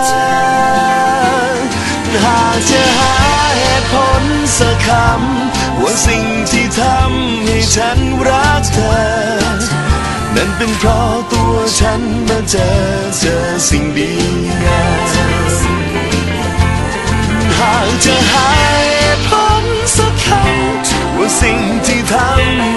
ากจะหาเหตุผลสักคำว่าสิ่งที่ทำให้ฉันรักเธอ นั่นเป็นเพราะตัวฉันมาเจอเจอสิ่งดีงามหากจะหาเหตุผลสักคำว่าสิ่งที่ทำ